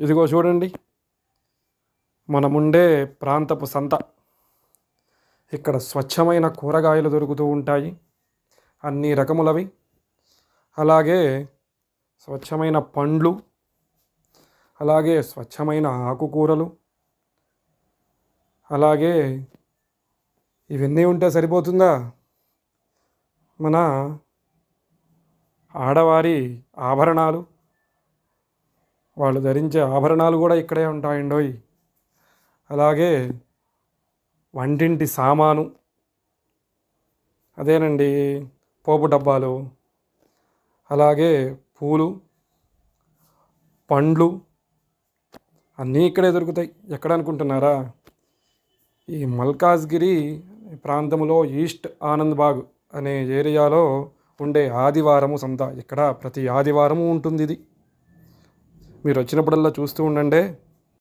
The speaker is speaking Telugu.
ఇదిగో చూడండి. మనముండే ప్రాంతపు సంత. ఇక్కడ స్వచ్ఛమైన కూరగాయలు దొరుకుతూ ఉంటాయి. అన్ని రకములవి. అలాగే స్వచ్ఛమైన పండ్లు. అలాగే స్వచ్ఛమైన ఆకుకూరలు. అలాగే ఇవన్నీ ఉంటే సరిపోతుందా? మన ఆడవారి ఆభరణాలు. వాళ్ళు ధరించే ఆభరణాలు కూడా ఇక్కడే ఉంటాయండోయ్. అలాగే వంటింటి సామాను అదేనండి పోపు డబ్బాలు అలాగే పూలు పండ్లు అన్నీ ఇక్కడే దొరుకుతాయి. ఎక్కడ అనుకుంటున్నారా ఈ మల్కాజ్గిరి ప్రాంతంలో ఈస్ట్ ఆనంద్ బాగ్ అనే ఏరియాలో ఉండే ఆదివారము సంత. ఇక్కడ ప్రతి ఆదివారము ఉంటుంది ఇది మీరు వచ్చినప్పుడల్లా చూస్తూ ఉండండి.